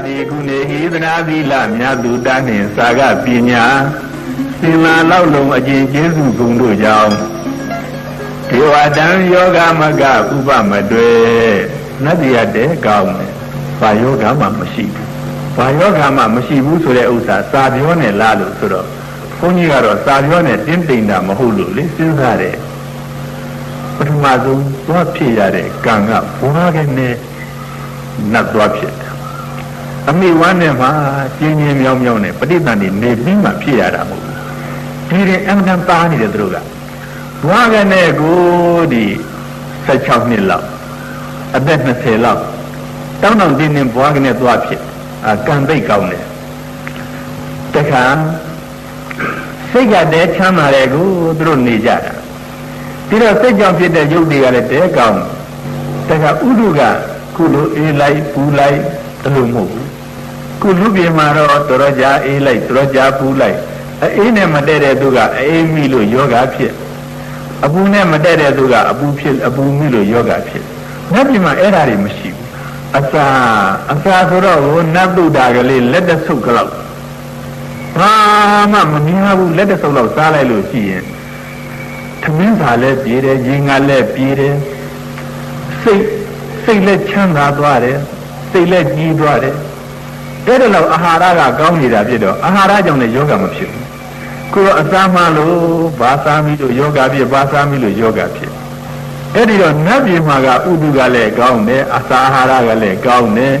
သတ္တာဒီကုနေဟိသနာသီလမြတ်သူတန်းနှင့်စာကပညာသင်္လာလောက်လုံးအကျင့်ကျေးဇူးဂုဏ်တို့ကြောင့်ဒေဝတံယောဂမကဥပမတွေ့နတ်တရားတဲ့ကောင်းတယ်ဘာယောဂမှမရှိဘူးဘာယောဂမှမရှိဘူးဆိုတဲ့ဥစ္စာစာပြောနဲ့လားလို့ဆိုတော့ဘုန်းကြီးကတော့စာပြောနဲ့တင်းတိမ်တာမဟုတ်လို့လေစဉ်းစားတယ်ပထမဆုံးသွားဖြစ်ရတဲ့ကံကဘွားကနေနတ်သွားဖြစ်တယ် အမိဝမ်းနဲ့မှကျင်းချင်းမြောင်းမြောင်းနဲ့ပဋိသန္ဓေနေပြီးမှဖြစ်ရတာမဟုတ်ဘူးဒီရင်အမှန်တန်ပါနေတယ်သူတို့ကဘွားကနေကိုဒီ16နှစ်လောက်အသက်20လောက်တောင်းတောင်းတင်းတင်းဘွားကနေသွားဖြစ်အကံသိတ်ကောင်းတယ်တခါစိတ်ကတည်းချမ်းသာတယ်ကိုသူတို့နေကြတာပြီးတော့စိတ်ကြောင့်ဖြစ်တဲ့ယုတ်တွေကလည်းတဲကောင်းတခါဥဒုကခုလိုအေးလိုက်ပူလိုက်တလို့မဟုတ်ဘူး ခုလူပြေမှာတော့တော်တော်ကြာအေးလိုက်တော်တော်ကြာပူလိုက်အေးနဲ့မတည့်တဲ့သူကအေးမိလို့ယောဂဖြစ်အပူနဲ့မတည့်တဲ့သူကအပူဖြစ်အပူမိလို့ယောဂဖြစ်နတ်ပြည်မှာအဲ့ဓာတွေမရှိဘူးအစာအစာဆိုတော့ဟိုနတ်တုဒ္ဒါကလေးလက်တဆုပ်ကလောက်ဘာမှမမြင်ဘူးလက်တဆုပ်လောက်စားလိုက်လို့ရှိရင်သမင်းစာလည်းပြေးတယ်ရင်ကလည်းပြေးတယ်စိတ်စိတ်လည်းချမ်းသာသွားတယ်စိတ်လည်းကြီးသွားတယ် အဲ့ဒါလောက်အာဟာရကကောင်းနေတာဖြစ်တော့အာဟာရကြောင့်လည်းယောဂမဖြစ်ဘူးကိုယ်အစာမှလို့ဘာစားမိလို့ယောဂဖြစ်ဘာစားမိလို့ယောဂဖြစ်အဲ့ဒီတော့နတ်ပြည်မှာကဥဒုကလည်းကောင်းတယ်အစာအာဟာရကလည်းကောင်းတယ်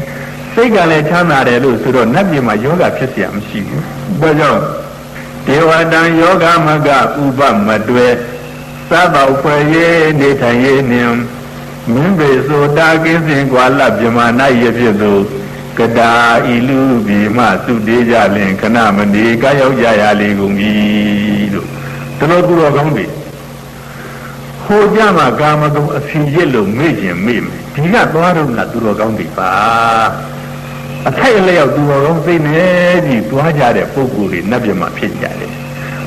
စိတ်ကလည်းချမ်းသာတယ်လို့ဆိုတော့နတ်ပြည်မှာယောဂဖြစ်เสียမရှိဘူးဒါကြောင့်ဒေဝတံယောဂမကဥပမတွဲသဗ္ဗောဖွဲ့ရေးနေထိုင်ရေးနှင့်မင်းပေဆိုတာကင်းစင်ကွာလပြမနာရဖြစ်သူ ကတာဤလူပြီမှသုတေးကြလင်ခဏမနေကရောက်ကြရလေကုန်ပြီလို့တလို့သူတော်ကောင်းပြီဟိုကြမှာကာမဂုဏ်အစီရစ်လို့မေ့ခြင်းမေ့မယ်ဒီကသွားတော့ကသူတော်ကောင်းပြီပါအထိုက်အလျောက်သူတော်ကောင်းသိနေကြီးသွားကြတဲ့ပုဂ္ဂိုလ်တွေနတ်ပြမဖြစ်ကြတယ်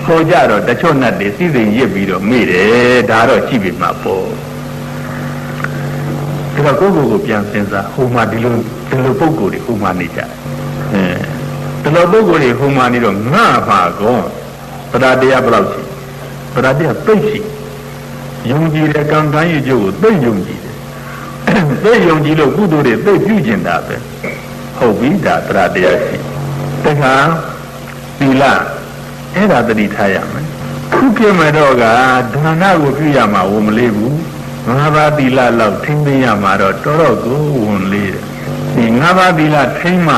ဟိုကြတော့တချို့နတ်တွေစီစဉ်ရစ်ပြီးတော့မေ့တယ်ဒါတော့ကြည့်ပြီမှာပေါ့ ဒါကကိုယ့်ကိုယ်ကိုပြန်စဉ်းစားဟိုမှာဒီလိုဒီလိုပုံကိုယ်တွေဟိုမှာနေကြအဲဒီလိုပုံကိုယ်တွေဟိုမှာနေတော့ငါမှာကောပဒါတရားဘယ်လောက်ရှိပဒါတရားသိရှိယုံကြည်တဲ့ကံကံရဲ့ကျိုးကိုသိယုံကြည်တယ်သိယုံကြည်လို့ကုသိုလ်တွေသိပြုကျင်တာပဲဟုတ်ပြီဒါပဒါတရားရှိတခါသီလအဲ့ဒါတတိထားရမယ်ခုပြမယ်တော့ကဒါနကိုပြုရမှာဝမလေးဘူး ငါးပါးသီလလောက်ထိမ့်သိရမှာတော့တော်တော်ကိုဝန်လေးတယ်ဒီငါးပါးသီလထိမ့်မှ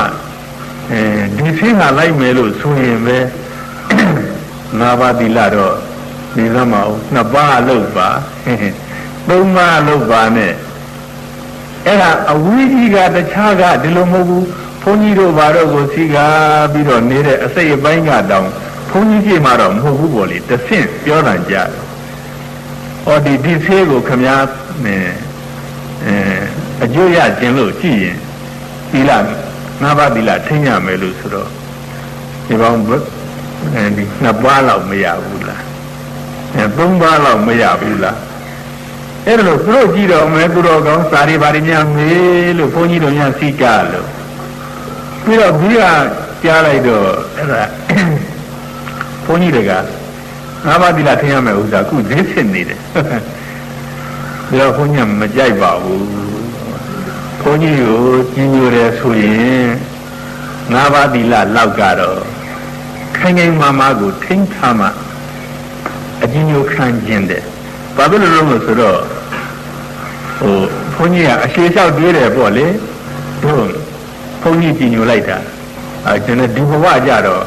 အဲဒီဆင်းကလိုက်မယ်လို့ဆိုရင်ပဲငါးပါးသီလတော့ဒီသမောနှစ်ပါးလို့ပါသုံးပါးလို့ပါနဲ့အဲ့ဒါအဝိဇ္ဇီကတခြားကဒီလိုမဟုတ်ဘူးဘုန်းကြီးတို့ဘာတော့ကိုစီကားပြီးတော့နေတဲ့အစိတ်အပိုင်းကတောင်ဘုန်းကြီးကြီးမှတော့မဟုတ်ဘူးပေါ့လေတဆင့်ပြောတာကြတယ် ဟောဒီဒီသေးကိုခမည်းအဲအကျိုးရခြင်းလို့ကြည့်ရင်သီလငါးပါးသီလထိညာမယ်လို့ဆိုတော့ဒီပေါင်းအဲဒီနှစ်ပါးလောက်မရဘူးလားအဲသုံးပါးလောက်မရဘူးလားအဲ့ဒါလို့သူတို့ကြည့်တော့မယ်သူတော်ကောင်းစာရီပါရီများမေးလို့ဘုန်းကြီးတို့များစီကလို့ပြီးတော့ဒီကကြားလိုက်တော့အဲ့ဒါဘုန်းကြီးတွေက ငါးပါးသီလထင်ရမယ်ဥစ္စာအခုဈေးစစ်နေတယ်ဒါတော့ဘုန်းကြီးမကြိုက်ပါဘူးဘုန်းကြီးကိုကြီးညိုတယ်ဆိုရင်ငါးပါးသီလလောက်ကတော့ခိုင်ခိုင်မာမာကိုထိန်းထားမှအကြီးညိုခံခြင်းတဲ့ဘာဖြစ်လို့လဲဆိုတော့ဟိုဘုန်းကြီးကအရှိလျှောက်တွေးတယ်ပေါ့လေတို့ဘုန်းကြီးကြီးညိုလိုက်တာအဲကျွန်တော်ဒီဘဝကြတော့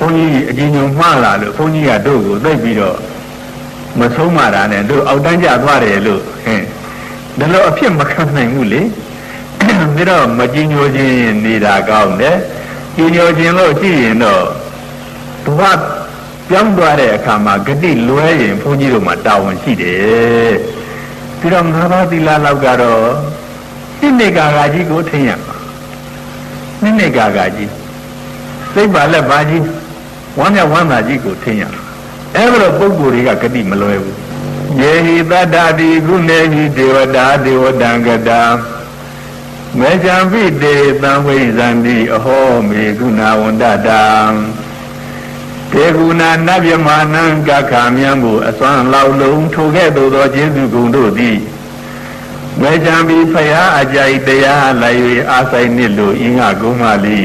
ဘုန်းကြီးအချင်းချင်းမှားလာလို့ဘုန်းကြီးကတို့ကိုသိပြီးတော့မဆုံးမတာနဲ့တို့အောက်တန်းကျသွားတယ်လို့ဟင်းဒါလို့အဖြစ်မခံနိုင်ဘူးလေပြီးတော့မကြည်ညိုခြင်းနေတာကောင်းတယ်ကြည်ညိုခြင်းလို့ရှိရင်တော့သူကပြောင်းသွားတဲ့အခါမှာဂတိလွဲရင်ဘုန်းကြီးတို့မှာတာဝန်ရှိတယ်ပြီးတော့ငါးပါးသီလလောက်ကတော့နိမိတ်ကာကကြီးကိုထင်ရမှာနိမိတ်ကာကကြီးစိတ်ပါလက်ပါကြီး ဝမ်းမြောက်ဝမ်းသာကြီးကိုထင်ရအဲ့လိုပုံကိုယ်တွေကဂတိမလွဲဘူးယေဟိတတ္တာတိကုနေဟိဒေဝတာဒေဝတံကတာမေဇံပိတေသံဝိဇန္တိအဟောမေကုဏဝန္တတံတေကုဏနတ်မြမာနံကခာမြံကိုအစွမ်းလောက်လုံးထိုကဲ့သို့သောကျေးဇူးကုန်တို့သည်မေဇံပိဖယားအကြိုက်တရားလိုက်၍အာဆိုင်နစ်လိုအင်းငါကုမလီ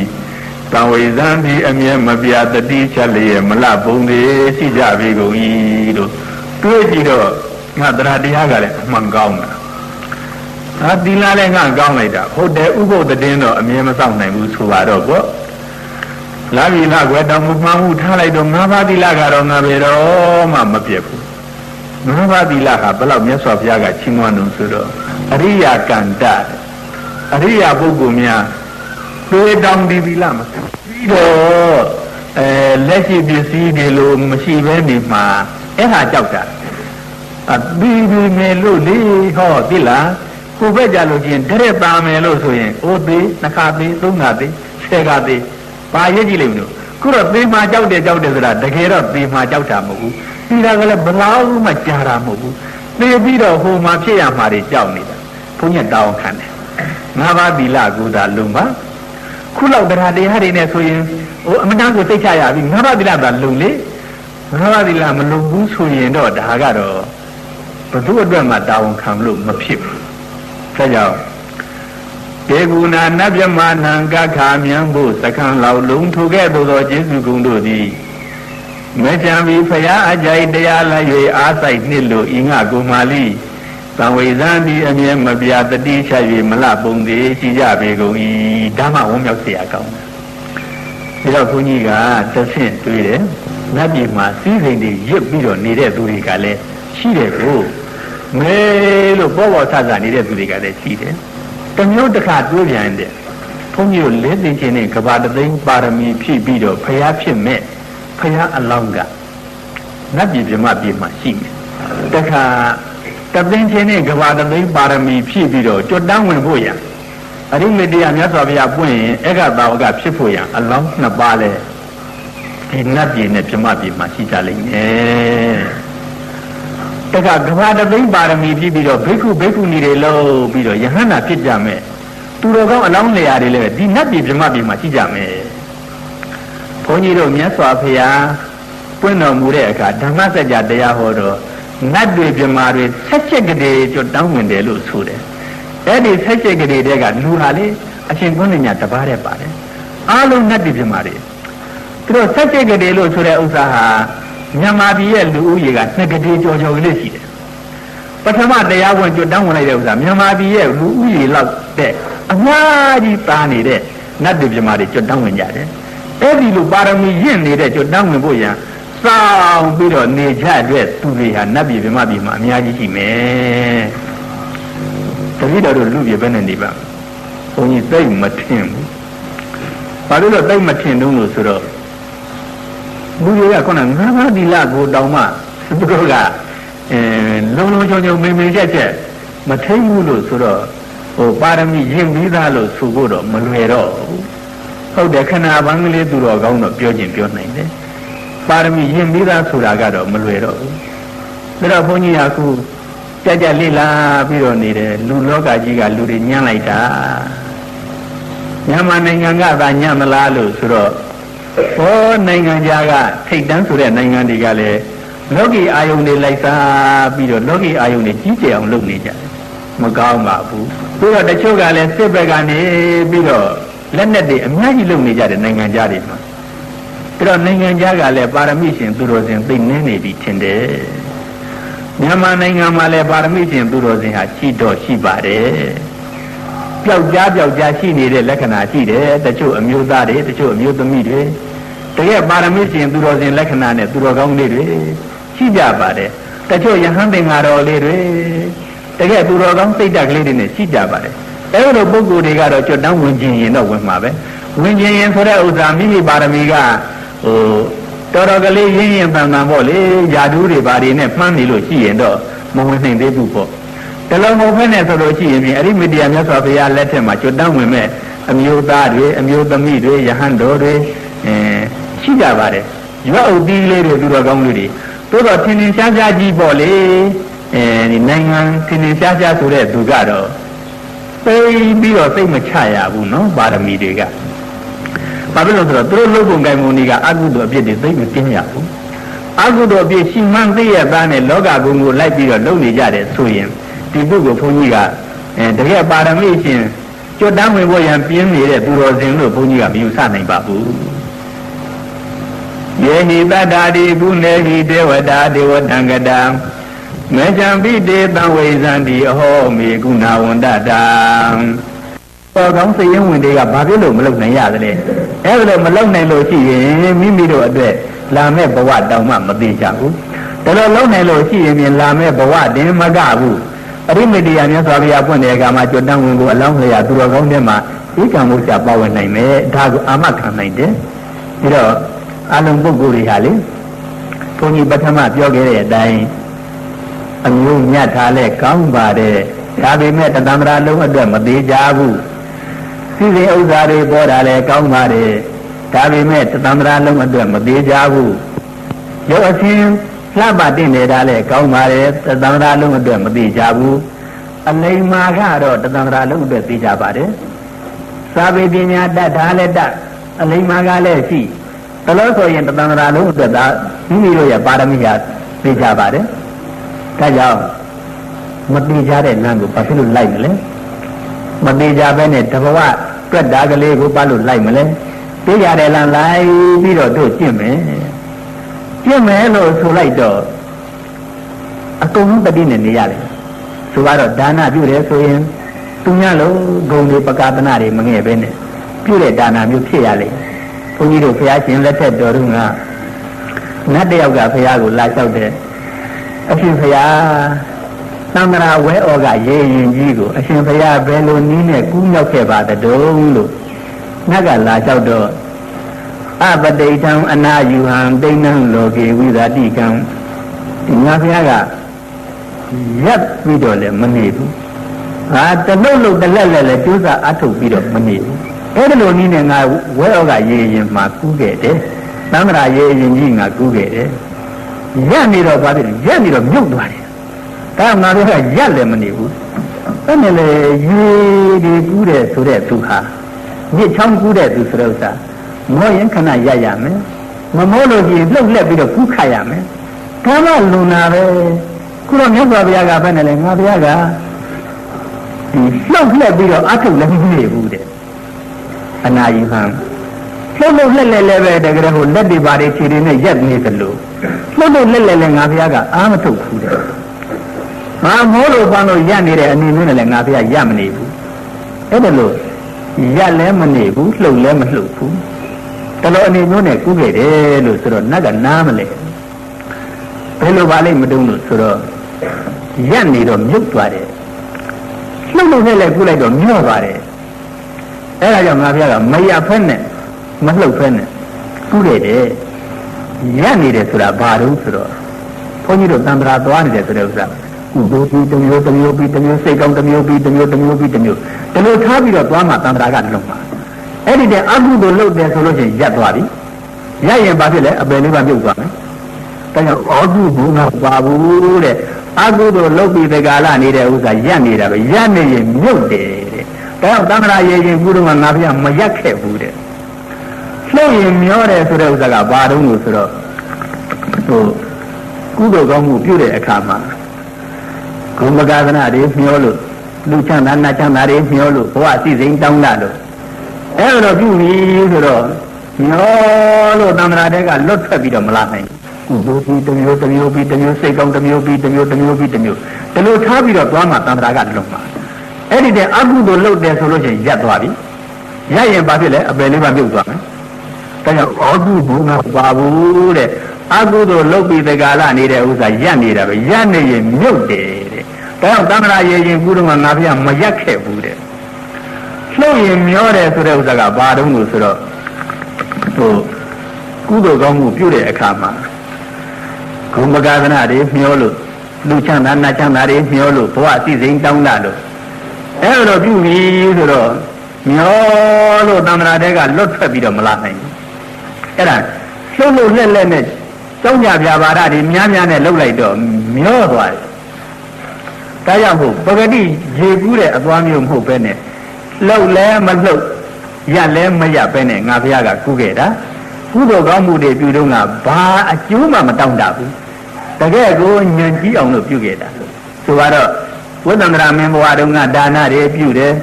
သံဝိဇန္တိအမြဲမပြတတိချက်လျက်မလပုံသေးရှိကြပြီကုန်၏တို့တွေးကြည့်တော့ငါတရားတရားကလည်းအမှန်ကောင်းတာအာသီလလည်းငါကောင်းလိုက်တာဟုတ်တယ်ဥပုပ်တင်းတော့အမြဲမစောင့်နိုင်ဘူးဆိုပါတော့ကောလာပြီလားကွယ်တောင်မှမှန်မှုထားလိုက်တော့ငါးပါးသီလကတော့ငါပဲတော့မှမပြတ်ဘူးငါးပါးသီလဟာဘယ်လောက်မြတ်စွာဘုရားကချီးမွမ်းလို့ဆိုတော့အရိယာကန္တအရိယာပုဂ္ဂိုလ်များ တွေးတောင်ဒီသီလမပြီးတော့အဲလက်ရှိပစ္စည်းတွေလို့မရှိဘဲနေမှာအဲ့ဟာကြောက်တာအပြီးပြီးမယ်လို့လေဟောသိလားကိုဘက်ကြလို့ချင်းတရက်ပါမယ်လို့ဆိုရင်အိုးသေးနှစ်ခါသေးသုံးခါသေးဆယ်ခါသေးပါရည်ကြည့်လိမ့်မလို့ခုတော့သေမာကြောက်တယ်ကြောက်တယ်ဆိုတာတကယ်တော့သေမာကြောက်တာမဟုတ်ဘူးပြီးတာကလည်းဘလောက်မှကြာတာမဟုတ်ဘူးသေပြီးတော့ဟိုမှာဖြစ်ရမှာတွေကြောက်နေတာဘုန်းကြီးတောင်းခံတယ်ငါးပါးသီလကူတာလုံပါ ခုလောက်တရားတရားတွေနဲ့ဆိုရင်ဟိုအမတန်းကိုသိချရပြီငါးပါးသီလသာလုံလေငါးပါးသီလမလုံဘူးဆိုရင်တော့ဒါကတော့ဘု து အတွက်မှတာဝန်ခံလို့မဖြစ်ဘူးဒါကြောင့်ဒေဂုဏနတ်မြမနံကခာမြံဖို့စကံလောက်လုံးထိုကဲ့သို့သောကျေးဇူးကုံတို့သည်မေချံပြီးဖရာအကြိုက်တရားလိုက်၍အားဆိုင်နှစ်လို့ဤငါကိုမာလိ သံဝေဇံဒီအမြဲမပြတတိချ၍မလပုံသေးရှိကြပေကုန်၏ဓမ္မဝန်းမြောက်เสียကောင်းတယ်ဒါတော့ဘုန်းကြီးကတဆင့်တွေးတယ်နတ်ပြည်မှာစီးစိမ်တွေရစ်ပြီးတော့နေတဲ့သူတွေကလည်းရှိတယ်ကိုမဲလို့ပေါ်ပေါ်ဆဆနေတဲ့သူတွေကလည်းရှိတယ်တမျိုးတစ်ခါတွေးပြန်တယ်ဘုန်းကြီးတို့လဲသိခြင်းနဲ့ကဘာတသိန်းပါရမီဖြည့်ပြီးတော့ဖျားဖြစ်မဲ့ဖျားအလောင်းကနတ်ပြည်ပြမပြည်မှာရှိမယ်တခါ တသိန်းချင်းနဲ့ကဘာတသိန်းပါရမီဖြည့်ပြီးတော့ကြွတန်းဝင်ဖို့ရအရိမတရားမြတ်စွာဘုရားပွင့်ရင်အေကတာဝကဖြစ်ဖို့ရအလောင်းနှစ်ပါးလဲဒီနတ်ပြည်နဲ့ပြမပြည်မှာရှိကြလိမ့်မယ်တခါကဘာတသိန်းပါရမီပြည့်ပြီးတော့ဘိက္ခုဘိက္ခုနီတွေလုံးပြီးတော့ယဟန္တာဖြစ်ကြမယ်သူတော်ကောင်းအလောင်းလျာတွေလည်းဒီနတ်ပြည်ပြမပြည်မှာရှိကြမယ်ဘုန်းကြီးတို့မြတ်စွာဘုရားပွင့်တော်မူတဲ့အခါဓမ္မစကြာတရားဟောတော့ နတ်တွေပြမာတွေဆက်ချက်ကလေးကျွတ်တောင်းဝင်တယ်လို့ဆိုတယ်အဲ့ဒီဆက်ချက်ကလေးတွေကလူဟာလေအရှင်ကွန်းညတပါးတဲ့ပါတယ်အားလုံးနတ်တွေပြမာတွေသူတို့ဆက်ချက်ကလေးလို့ဆိုတဲ့ဥစ္စာဟာမြန်မာပြည်ရဲ့လူဦးရေကနှစ်ကလေးကြော်ကြော်လေးရှိတယ်ပထမတရားဝင်ကျွတ်တောင်းဝင်လိုက်တဲ့ဥစ္စာမြန်မာပြည်ရဲ့လူဦးရေလောက်တဲ့အများကြီးပါနေတဲ့နတ်တွေပြမာတွေကျွတ်တောင်းဝင်ကြတယ်အဲ့ဒီလိုပါရမီရင့်နေတဲ့ကျွတ်တောင်းဝင်ဖို့ရန် စောင့်ပြီးတော့နေကြတဲ့သူတွေဟာနတ်ပြည်ဗမာပြည်မှာအများကြီးရှိမယ်တတိတော်တို့လူပြည်ဘယ်နဲ့နေပါဘုန်းကြီးသိမထင်ဘူးဘာလို့လဲသိမထင်တုံးလို့ဆိုတော့လူတွေကခုနငါးပါးဒီလကိုတောင်မှသူတို့ကအဲလုံလုံချုံချုံမင်းမင်းချက်ချက်မထိန်ဘူးလို့ဆိုတော့ဟိုပါရမီရင်ပြီးသားလို့ဆိုဖို့တော့မလွယ်တော့ဘူးဟုတ်တယ်ခဏဘန်းကလေးသူတော်ကောင်းတော့ပြောခြင်းပြောနိုင်တယ် ပါရမီရင်ပြီးသားဆိုတာကတော့မလွယ်တော့ဘူးဒါတော့ဘုန်းကြီးကအခုကြကြလိလာပြီးတော့နေတယ်လူလောကကြီးကလူတွေညှမ်းလိုက်တာမြန်မာနိုင်ငံကသာညှမ်းမလားလို့ဆိုတော့ဘောနိုင်ငံခြားကထိတ်တန်းဆိုတဲ့နိုင်ငံတွေကလည်းလောကီအာယုန်တွေလိုက်စားပြီးတော့လောကီအာယုန်တွေကြီးကျယ်အောင်လုပ်နေကြတယ်မကောင်းပါဘူးပြီးတော့တချို့ကလည်းစစ်ဘက်ကနေပြီးတော့လက်နက်တွေအများကြီးလုပ်နေကြတဲ့နိုင်ငံခြားတွေမှာ ပြီးတော့နိုင်ငံခြားကလည်းပါရမီရှင်သူတော်စင်သိနေနေပြီထင်တယ်မြန်မာနိုင်ငံမှာလည်းပါရမီရှင်သူတော်စင်ဟာရှိတော့ရှိပါတယ်ပျောက်ကြားပျောက်ကြားရှိနေတဲ့လက္ခဏာရှိတယ်တချို့အမျိုးသားတွေတချို့အမျိုးသမီးတွေတကယ်ပါရမီရှင်သူတော်စင်လက္ခဏာနဲ့သူတော်ကောင်းလေးတွေရှိကြပါတယ်တချို့ယဟန်သင်္ဃာတော်လေးတွေတကယ်သူတော်ကောင်းစိတ်ဓာတ်ကလေးတွေနဲ့ရှိကြပါတယ်အဲလိုပုဂ္ဂိုလ်တွေကတော့ကြွတောင်းဝင်ခြင်းရင်တော့ဝင်မှာပဲဝင်ခြင်းရင်ဆိုတဲ့ဥစ္စာမိမိပါရမီက ဟိုတော်တော်ကလေးရင်းရင်ပန်ပန်ပေါ့လေယာဒူးတွေဘာတွေနဲ့မှန်းနေလို့ရှိရင်တော့မဝင်နိုင်သေးဘူးပေါ့တလုံးမဟုတ်ဖက်နဲ့ဆိုလို့ရှိရင်ပြင်အဲ့ဒီမီဒီယာမြတ်စွာဘုရားလက်ထက်မှာကြွတန်းဝင်မဲ့အမျိုးသားတွေအမျိုးသမီးတွေယဟန်တော်တွေအဲရှိကြပါတယ်ရွက်အုပ်သီးလေးတွေသူတော်ကောင်းလေးတွေတိုးတော့ထင်ထင်ရှားရှားကြီးပေါ့လေအဲဒီနိုင်ငံထင်ထင်ရှားရှားဆိုတဲ့သူကတော့သိပြီးတော့စိတ်မချရဘူးနော်ပါရမီတွေက ဘာဖြစ်လို့ဆိုတော့သူတို့လုပ်ပုံကိုင်ပုံတွေကအကုသိုလ်အပြစ်တွေသိမကင်းရဘူးအကုသိုလ်အပြစ်ရှိမှန်းသိရသားနဲ့လောကဘုံကိုလိုက်ပြီးတော့လုပ်နေကြတယ်ဆိုရင်ဒီပုဂ္ဂိုလ်ဘုန်းကြီးကအဲတကယ်ပါရမီရှင်ကျွတ်တန်းဝင်ဖို့ရန်ပြင်းနေတဲ့သူတော်စင်လို့ဘုန်းကြီးကမယူဆနိုင်ပါဘူးယေဟိတတ္တာတိကုနေဟိဒေဝတာဒေဝတံကတံမေဇံပိတေတံဝိဇံတိအဟောမေကုဏဝန္တတံ တော်ကောင်းစည်ရင်ဝင်တွေကဘာဖြစ်လို့မလုပ်နိုင်ရသလဲအဲ့ဒါလို့မလုပ်နိုင်လို့ရှိရင်မိမိတို့အတွက်လာမဲ့ဘဝတောင်မှမသေးကြဘူးဒါလို့လုံးနိုင်လို့ရှိရင်လာမဲ့ဘဝတင်မကဘူးအရိမတိယမြတ်စွာဘုရားဖွင့်တဲ့အခါမှာကြွတန်းဝင်ကိုအလောင်းလျာသူတော်ကောင်းတဲ့မှာဧကံမို့ချပါဝင်နိုင်မယ်ဒါကိုအာမခံနိုင်တယ်ပြီးတော့အလုံးပုဂ္ဂိုလ်တွေဟာလေဘုန်းကြီးပထမပြောခဲ့တဲ့အတိုင်းအမျိုးမြတ်ထားလဲကောင်းပါတယ်ဒါပေမဲ့တသံ္ဍရာလုံးအတွက်မသေးကြဘူး စီစဉ်ဥစ္စာတွေပေါ်တာလဲကောင်းပါတယ်ဒါပေမဲ့တသံ္ဍရာလုံးအတွက်မသေးကြဘူးရုပ်အချင်းလှပတင့်နေတာလဲကောင်းပါတယ်တသံ္ဍရာလုံးအတွက်မသေးကြဘူးအလိမ္မာကတော့တသံ္ဍရာလုံးအတွက်သိကြပါတယ်စာပေပညာတတ်တာလည်းတတ်အလိမ္မာကလည်းရှိတလို့ဆိုရင်တသံ္ဍရာလုံးအတွက်သာမိမိတို့ရဲ့ပါရမီဟာသိကြပါတယ်ဒါကြောင့်မတိကြတဲ့လမ်းကိုဘာဖြစ်လို့လိုက်မလဲ မတိကြဘဲနဲ့တဘဝတွက်တာကလေးကိုဘာလို့လိုက်မလဲသိကြတဲ့လမ်းလိုက်ပြီးတော့တို့ကျင့်မယ်ကျင့်မယ်လို့ဆိုလိုက်တော့အကုန်လုံးတတိနဲ့နေရတယ်ဆိုတော့ဒါနပြုတယ်ဆိုရင်သူများလုံးဂုံတွေပကာသနာတွေမငဲ့ပဲနဲ့ပြုတဲ့ဒါနမျိုးဖြစ်ရလေဘုန်းကြီးတို့ဘုရားရှင်လက်ထက်တော်တို့ကနတ်တယောက်ကဘုရားကိုလာလျှောက်တယ်အရှင်ဘုရား သံဃာဝဲဩကရေရင်ကြီးကိုအရှင်ဘုရားဘယ်လိုနည်းနဲ့ကူးမြောက်ခဲ့ပါသတုံးလို့နတ်ကလာလျှောက်တော့အပတိတံအနာယူဟံတိဏံလောကေဝိသတိကံဒီငါဘုရားကရက်ပြီးတော့လည်းမနေဘူးဟာတလုတ်လုတ်တလက်လက်လည်းကျိုးစားအထုတ်ပြီးတော့မနေဘူးအဲ့ဒီလိုနည်းနဲ့ငါဝဲဩကရေရင်မှာကူးခဲ့တယ်သံဃာရေရင်ကြီးငါကူးခဲ့တယ်ရက်နေတော့ဘာဖြစ်လဲရက်နေတော့မြုပ်သွားတယ် ဒါငါတို့ကရက်လည်းမနေဘူးအဲ့နဲ့လေရေဒီကူးတယ်ဆိုတဲ့သူဟာမြစ်ချောင်းကူးတဲ့သူဆိုတဲ့ဥစ္စာမောရင်ခဏရက်ရမယ်မမောလို့ရှိရင်လှုပ်လက်ပြီးတော့ကူးခတ်ရမယ်ဒါမှလုံနာပဲခုတော့မြတ်စွာဘုရားကဘယ်နဲ့လဲငါဘုရားကဒီလှုပ်လက်ပြီးတော့အထုတ်လည်းမနေဘူးတဲ့အနာယူဟံလှုပ်လှုပ်လက်လက်လည်းပဲတကယ်ဟိုလက်တွေပါတွေခြေတွေနဲ့ရက်နေသလိုလှုပ်လှုပ်လက်လက်လည်းငါဘုရားကအာမထုတ်ဘူးတဲ့ ငါမိုးလို့ပန်းလို့ရက်နေတဲ့အနေမျိုးနဲ့လည်းငါဘုရားရက်မနေဘူးအဲ့ဒါလို့ရက်လည်းမနေဘူးလှုပ်လည်းမလှုပ်ဘူးတလို့အနေမျိုးနဲ့ကူးခဲ့တယ်လို့ဆိုတော့နတ်ကနားမလဲဘယ်လိုပါလိမ့်မတုံးလို့ဆိုတော့ရက်နေတော့မြုပ်သွားတယ်လှုပ်လို့နဲ့လည်းကူးလိုက်တော့မျောသွားတယ်အဲ့ဒါကြောင့်ငါဘုရားကမရဖက်နဲ့မလှုပ်ဖက်နဲ့ကူးခဲ့တယ်ရက်နေတယ်ဆိုတာဘာလို့ဆိုတော့ဘုန်းကြီးတို့တန်ត្រာသွားနေတယ်ဆိုတဲ့ဥစ္စာ ကုသိုလ်ပြီးတစ်မျိုးတစ်မျိုးပြီးတစ်မျိုးစိတ်ကောင်းတစ်မျိုးပြီးတစ်မျိုးတစ်မျိုးပြီးတစ်မျိုးဒီလိုထားပြီးတော့သွားမှတန်ត្រာကလုံမှာအဲ့ဒီတဲ့အကုသိုလ်လုပ်တယ်ဆိုလို့ရှိရင်ရက်သွားပြီရက်ရင်ဘာဖြစ်လဲအပယ်လေးပါပြုတ်သွားမယ်ဒါကြောင့်အောကုဘုံကပါဘူးတဲ့အကုသိုလ်လုပ်ပြီးတက္ကလာနေတဲ့ဥစ္စာရက်နေတာပဲရက်နေရင်မြုပ်တယ်တဲ့ဒါကြောင့်တန်ត្រာရေရင်ကုတော့ငါဖျားမရက်ခဲ့ဘူးတဲ့လှုပ်ရင်မျောတယ်ဆိုတဲ့ဥစ္စာကဘာတုံးလို့ဆိုတော့ဟိုကုသိုလ်ကောင်းမှုပြုတဲ့အခါမှာ ဂုဏ်မကသနာတွေမျောလို့လူချမ်းသာနတ်ချမ်းသာတွေမျောလို့ဘဝစီစိန်တောင်းတလို့အဲ့တော့ပြုပြီဆိုတော့မျောလို့တမ္မာတဲကလွတ်ထွက်ပြီးတော့မလာနိုင်ဘူးကုသိုလ်ပြီးတစ်မျိုးတစ်မျိုးပြီးတစ်မျိုးစိတ်ကောင်းတစ်မျိုးပြီးတစ်မျိုးတစ်မျိုးပြီးတစ်မျိုးဒီလိုထားပြီးတော့သွားမှတမ္မာကလုံမှာအဲ့ဒီတဲ့အကုသိုလ်လုပ်တယ်ဆိုလို့ရှိရင်ရက်သွားပြီရက်ရင်ဘာဖြစ်လဲအပယ်လေးပါပြုတ်သွားမယ်ဒါကြောင့်ဩကုဘုံကပါဘူးတဲ့အကုသိုလ်လုပ်ပြီးတက္ကလာနေတဲ့ဥစ္စာရက်နေတာပဲရက်နေရင်မြုပ်တယ်တဲ့ ဒါကြောင့်တမ္မာရေရင်ကုတော့ငါဖျားမရက်ခဲ့ဘူးတဲ့လှုပ်ရင်မျောတယ်ဆိုတဲ့ဥစ္စာကဘာတုံးလို့ဆိုတော့ဟိုကုသိုလ်ကောင်းမှုပြုတဲ့အခါမှာဂုဏ်ပကာသနာတွေမျောလို့လူချမ်းသာနတ်ချမ်းသာတွေမျောလို့ဘဝစီစိန်တောင်းတလို့အဲ့တော့ပြုပြီဆိုတော့မျောလို့တမ္မာတဲကလွတ်ထွက်ပြီးတော့မလာနိုင်ဘူးအဲ့ဒါလှုပ်လို့လက်လက်နဲ့ကျောင်းကြပြပါရတွေများများနဲ့လှုပ်လိုက်တော့မျောသွားတယ် ဒါကြောင့်မို့ပဂတိရေကူးတဲ့အသွားမျိုးမဟုတ်ပဲနဲ့လှုပ်လဲမလှုပ်ရက်လဲမရက်ပဲနဲ့ငါဘုရားကကူးခဲ့တာကုသိုလ်ကောင်းမှုတွေပြုတော့ကဘာအကျိုးမှမတောင်းတဘူးတကယ်ကိုညံကြီးအောင်လို့ပြုခဲ့တာဆိုတော့ဝိသန္တရာမင်းဘဝတုန်းကဒါနတွေပြုတယ်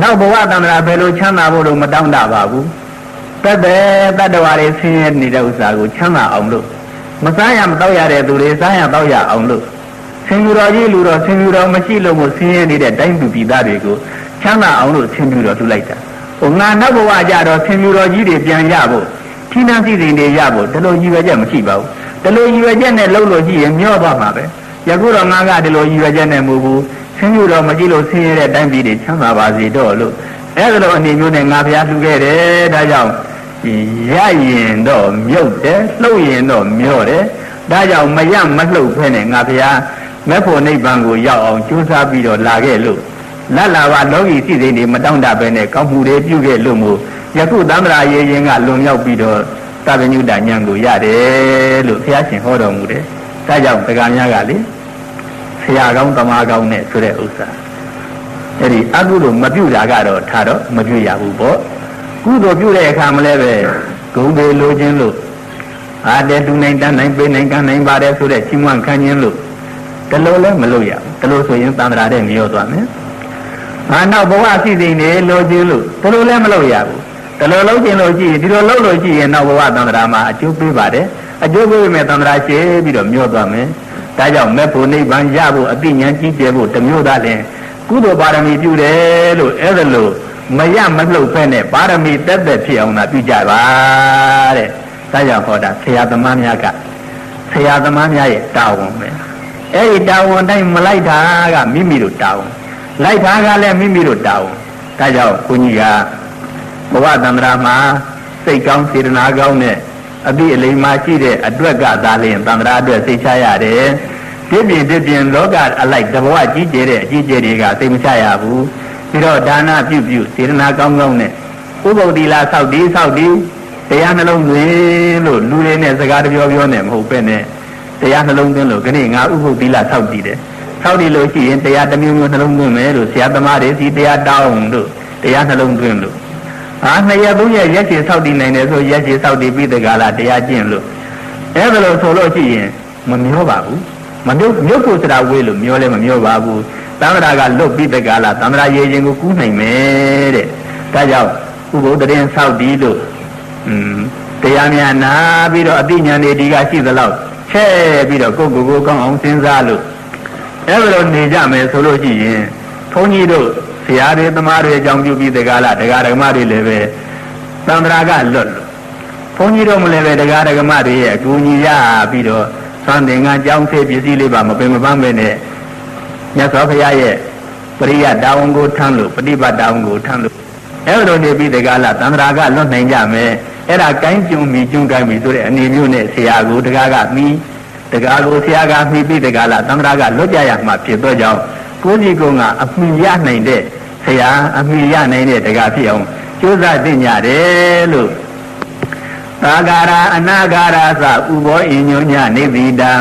နောက်ဘဝသန္တရာဘယ်လိုချမ်းသာဖို့လို့မတောင်းတပါဘူးတတ်တယ်တတ္တဝါတွေဆင်းရဲနေတဲ့ဥစ္စာကိုချမ်းသာအောင်လို့မစားရမတော့ရတဲ့သူတွေစားရတော့ရအောင်လို့ ဆင်ယူတော်ကြီးလူတော်ဆင်ယူတော်မရှိလို့မို့ဆင်းရဲနေတဲ့တိုင်းသူပြည်သားတွေကိုချမ်းသာအောင်လို့ဆင်ယူတော်လှူလိုက်တာ။ဟိုငါနောက်ဘဝကြတော့ဆင်ယူတော်ကြီးတွေပြန်ရဖို့ထိနှံစီစဉ်တွေရဖို့ဒီလိုရည်ရွယ်ချက်မရှိပါဘူး။ဒီလိုရည်ရွယ်ချက်နဲ့လှုပ်လို့ရှိရင်မျောသွားမှာပဲ။ယခုတော့ငါကဒီလိုရည်ရွယ်ချက်နဲ့မဟုတ်ဘူး။ဆင်ယူတော်မရှိလို့ဆင်းရဲတဲ့တိုင်းပြည်တွေချမ်းသာပါစေတော့လို့အဲ့ဒါလိုအနေမျိုးနဲ့ငါဖျားလှူခဲ့တယ်။ဒါကြောင့်ရရင်တော့မြုပ်တယ်လှုပ်ရင်တော့မျောတယ်။ဒါကြောင့်မရမလှုပ်ဖဲနဲ့ငါဖျား မက်ဖို့နိဗ္ဗာန်ကိုရောက်အောင်ကြိုးစားပြီးတော့လာခဲ့လို့လတ်လာပါလောကီစိစိတွေမတောင့်တပဲနဲ့ကောင်းမှုတွေပြုခဲ့လို့မို့ယခုသံဃာရေရင်ကလွန်မြောက်ပြီးတော့သဗ္ဗညုတဉာဏ်ကိုရတယ်လို့ဘုရားရှင်ဟောတော်မူတယ်။ဒါကြောင့်တရားများကလေဆရာကောင်းတမကောင်းနဲ့ဆိုတဲ့ဥစ္စာအဲ့ဒီအကုသိုလ်မပြုတာကတော့ထားတော့မပြုရဘူးပေါ့။ကုသိုလ်ပြုတဲ့အခါမလဲပဲဂုံတွေလိုခြင်းလို့အားတဲ့တူနိုင်တန်းနိုင်ပေးနိုင်ကမ်းနိုင်ပါတယ်ဆိုတဲ့ချီးမွမ်းခံခြင်းလို့ တလို့လည်းမလို့ရဘူးတလို့ဆိုရင်သံဃာတဲ့မျောသွားမယ်။အာနောက်ဘဝစီစဉ်နေလိုချင်လို့တလို့လည်းမလို့ရဘူးတလို့လုံးချင်လို့ကြည့်ဒီလိုလုံးလို့ကြည့်ရင်နောက်ဘဝသံဃာမှာအကျိုးပေးပါတယ်အကျိုးပေးပေမဲ့သံဃာရှင်းပြီးတော့မျောသွားမယ်။ဒါကြောင့်မဲ့ဖို့နိဗ္ဗာန်ရဖို့အသိဉာဏ်ကြီးကျယ်ဖို့တမျိုးသားလည်းကုသိုလ်ပါရမီပြုတယ်လို့အဲ့ဒါလို့မရမလှုပ်ဖဲနဲ့ပါရမီတက်တက်ဖြစ်အောင်သာပြုကြပါတဲ့။ဒါကြောင့်ဟောတာဆရာသမားများကဆရာသမားများရဲ့တာဝန်ပဲ။ အဲ့ဒီတာဝန်တိုင်းမလိုက်တာကမိမိတို့တာဝန်လိုက်တာကလည်းမိမိတို့တာဝန်ဒါကြောင့်ဘုန်းကြီးကဘဝတန္တရာမှာစိတ်ကောင်းစေတနာကောင်းနဲ့အပိအလိမ္မာရှိတဲ့အတွက်ကသာလျှင်တန္တရာအတွက်စိတ်ချရတယ်ဒီပြင်ဒီပြင်လောကအလိုက်တဘဝကြီးကျယ်တဲ့အကြီးကျယ်တွေကစိတ်မချရဘူးပြီးတော့ဒါနပြုပြုစေတနာကောင်းကောင်းနဲ့ဥပုဒ္ဒီလာဆောက်ဒီဆောက်ဒီတရားနှလုံးသွင်းလို့လူတွေနဲ့စကားတပြောပြောနဲ့မဟုတ်ပဲနဲ့ တရားနှလုံးသွင်းလို့ခဏငါဥပုပ်သီလဆောက်တည်တယ်ဆောက်တည်လို့ရှိရင်တရားတစ်မျိုးမျိုးနှလုံးသွင်းမယ်လို့ဆရာသမားတွေစီတရားတောင်းလို့တရားနှလုံးသွင်းလို့အာနှစ်ရက်သုံးရက်ရက်ချေဆောက်တည်နိုင်တယ်ဆိုရက်ချေဆောက်တည်ပြီးတကလားတရားကျင့်လို့အဲ့ဒါလို့ဆိုလို့ရှိရင်မမျောပါဘူးမမျောမြုပ်ကိုစရာဝေးလို့မျောလဲမမျောပါဘူးသံဃာကလွတ်ပြီးတကလားသံဃာရေရင်ကိုကူးနိုင်မယ်တဲ့ဒါကြောင့်ဥပုပ်တရင်ဆောက်တည်လို့อืมတရားများနာပြီးတော့အတိညာဏ်တွေဒီကရှိသလောက် ချဲ့ပြီးတော့ကိုယ့်ကိုယ်ကိုကောင်းအောင်စဉ်းစားလို့အဲ့လိုနေကြမယ်ဆိုလို့ရှိရင်ဘုန်းကြီးတို့ဆရာတွေသမားတွေအကြောင်းပြုပြီးတကားလားတရားဓမ္မတွေလည်းပဲသံဃာကလွတ်လို့ဘုန်းကြီးတို့မလည်းပဲတရားဓမ္မတွေရဲ့အကူအညီရပြီးတော့သံသင်္ကန်းကြောင်းသေးပစ္စည်းလေးပါမပင်မပန်းပဲနဲ့မြတ်စွာဘုရားရဲ့ပရိယတာဝန်ကိုထမ်းလို့ပฏิပတ်တာဝန်ကိုထမ်းလို့အဲ့လိုနေပြီးတကားလားသံဃာကလွတ်နိုင်ကြမယ် အဲ့ဒါကိုင်းကျုံမီကျုံကိုင်းမီဆိုတဲ့အနေမျိုးနဲ့ဆရာကိုတကားကမီးတကားကိုဆရာကမှီပြီးတကားလားသံဃာကလွတ်ကြရမှာဖြစ်တော့ကြောင့်ကိုကြီးကုန်းကအမှီရနိုင်တဲ့ဆရာအမှီရနိုင်တဲ့တကားဖြစ်အောင်ကြိုးစားသိညာတယ်လို့သာဂာရအနာဂာရသဥဘောအညုညနေတိတံ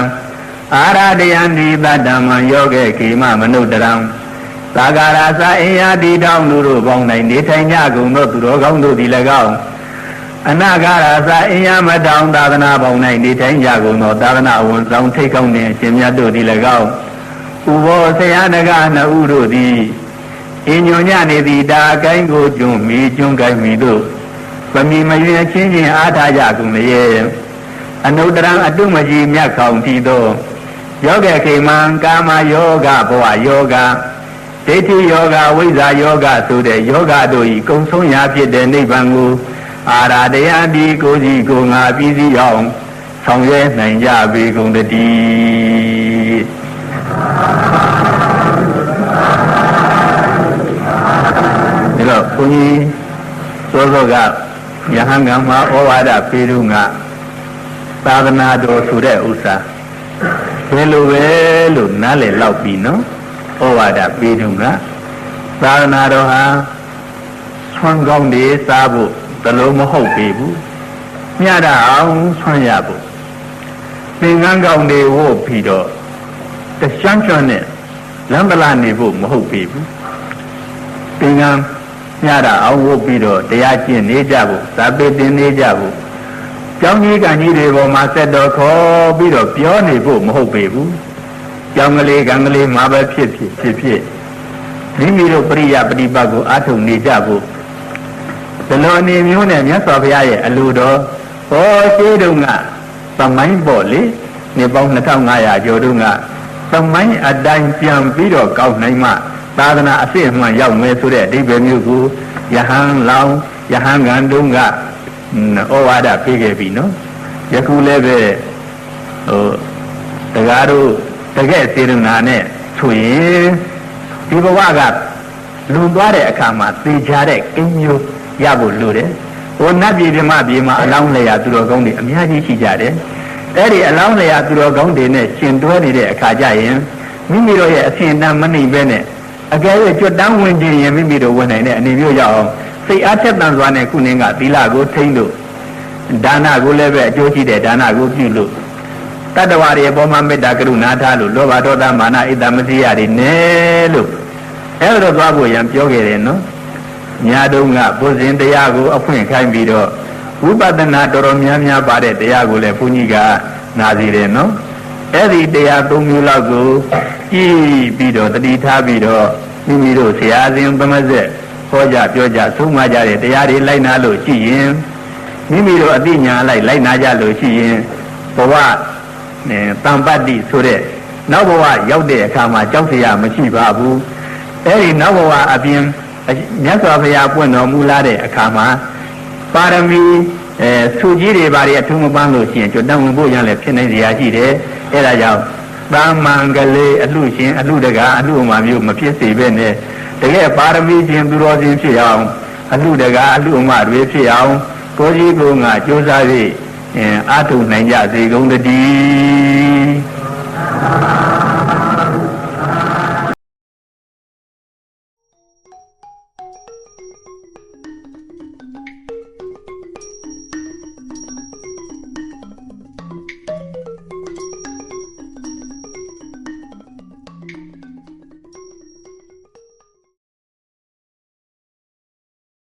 အာရတယံဒီတတ္တမံယောဂေခေမမနုတရံသာဂာရသအင်ယာတိတောင်းလူတို့ပေါင်းနိုင်နေထိုင်ကြကုန်သောသူတော်ကောင်းတို့သည်၎င်း အနာဂါရသာအင်ယမတောင်သာသနာပေါင်း၌နေထိုင်ကြကုန်သောသာသနာဝန်ဆောင်ထိတ်ကောင်းတဲ့အရှင်မြတ်တို့သည်၎င်းဥဘောဆရာနဂနှစ်ဦးတို့သည်အညွန်ညနေသည်ဒါအကိုင်းကိုကျွန်းမီကျွန်းကိုင်းမီတို့ဗမီမရွင်ချင်းချင်းအားထားကြကုန်လေအနုတ္တရံအတုမကြီးမြတ်ခေါင်တည်သောယောဂခေမံကာမယောဂဘဝယောဂဒိဋ္ဌိယောဂဝိဇ္ဇာယောဂဆိုတဲ့ယောဂတို့ဤကုံဆုံးရာဖြစ်တဲ့နိဗ္ဗာန်ကို အာရတရားဒီကိုစီကိုငါပြီးစီအောင်ဆောင်ရွက်နိုင်ကြပေကုန်တည်းဒါတော့ဘုန်းကြီးသောသောကယဟန်ကမှာဩဝါဒပေးတော့ကသာသနာတော်ဆိုတဲ့ဥစ္စာဘယ်လိုပဲလို့နားလည်လောက်ပြီနော်ဩဝါဒပေးတော့ကသာသနာတော်ဟာဆွမ်းကောင်းတွေစားဖို့ တလုံးမဟုတ်ပေဘူးမြတ်တာအောင်ဆွမ်းရဖို့သင်္ကန်းကောင်းတွေဝုတ်ပြီးတော့တရှမ်းချွန်းနဲ့လမ်းပလာနေဖို့မဟုတ်ပြီဘူးသင်္ကန်းညတာအောင်ဝုတ်ပြီးတော့တရားကျင့်နေကြဖို့ဇာပေတင်နေကြဖို့ကျောင်းကြီးကံကြီးတွေပေါ်မှာဆက်တော်ခေါ်ပြီးတော့ပြောနေဖို့မဟုတ်ပေဘူးကျောင်းကလေးကံကလေးမှာပဲဖြစ်ဖြစ်ဖြစ်ဖြစ်မိမိတို့ပရိယပฏิပတ်ကိုအားထုတ်နေကြဖို့ ဒီလိုအနေမျိုးနဲ့မြတ်စွာဘုရားရဲ့အလိုတော်ဟောရှိတုန်းကသမိုင်းပေါ့လေနေပေါင်း2500ကျော်တုန်းကသမိုင်းအတိုင်းပြန်ပြီးတော့ကောက်နိုင်မှသာသနာအစစ်အမှန်ရောက်မယ်ဆိုတဲ့အဓိပ္ပာယ်မျိုးကိုယဟန်လောင်ယဟန်ကံတုန်းကဩဝါဒပေးခဲ့ပြီနော်ယခုလည်းပဲဟိုတရားတို့တကယ်စေတနာနဲ့ဆိုရင်ဒီဘဝကလွန်သွားတဲ့အခါမှာသိချတဲ့ကိန်းမျိုး ရဖို့လိုတယ်ဟိုနတ်ပြည်ပြမပြည်မှာအလောင်းလျာသူတော်ကောင်းတွေအများကြီးရှိကြတယ်အဲ့ဒီအလောင်းလျာသူတော်ကောင်းတွေနဲ့ရှင်တွဲနေတဲ့အခါကျရင်မိမိတို့ရဲ့အစဉ်အတန်းမနှိမ့်ပဲနဲ့အကယ်၍ကြွတန်းဝင်ခြင်းရင်မိမိတို့ဝင်နိုင်တဲ့အနေမျိုးရအောင်စိတ်အားထက်သန်စွာနဲ့ခုနင်းကသီလကိုထိမ့်လို့ဒါနကိုလည်းပဲအကျိုးရှိတဲ့ဒါနကိုပြုလို့တတ္တဝါတွေအပေါ်မှာမေတ္တာကရုဏာထားလို့လောဘဒေါသမာနဣတ္တမစီရတွေနဲ့လို့အဲ့ဒါတော့သွားဖို့ရံပြောခဲ့တယ်နော် ညတုန်းကဘုဇင်တရားကိုအဖွင့်ခိုင်းပြီးတော့ဝိပဿနာတော်တော်များများပါတဲ့တရားကိုလည်းဘုန်းကြီးကနာစီတယ်နော်အဲ့ဒီတရား၃မျိုးလောက်ကိုကြည်ပြီးတော့တတိထားပြီးတော့မိမိတို့ဆရာရှင်ပမဇက်ဟောကြပြောကြဆုံးမကြတဲ့တရားတွေလိုက်နာလို့ကြည်ရင်မိမိတို့အတိညာလိုက်လိုက်နာကြလို့ရှိရင်ဘဝတံပတ္တိဆိုတဲ့နောက်ဘဝရောက်တဲ့အခါမှာကြောက်စရာမရှိပါဘူးအဲ့ဒီနောက်ဘဝအပြင် မြတ်စွာဘုရားပွင့်တော်မူလာတဲ့အခါမှာပါရမီအဲသူကြီးတွေဘာတွေအထုံးမပန်းလို့ရှိရင်ကျွတ်တန်းဝင်ဖို့ရလည်းဖြစ်နိုင်စရာရှိတယ်အဲ့ဒါကြောင့်သာမန်ကလေးအလှရှင်အလှတကာအလှအမာမျိုးမဖြစ်စေပဲနဲ့တကယ်ပါရမီရှင်သူတော်စင်ဖြစ်အောင်အလှတကာအလှအမာတွေဖြစ်အောင်ကိုကြီးကိုငါကြိုးစား၍အာထုနိုင်ကြစေကုန်တည်း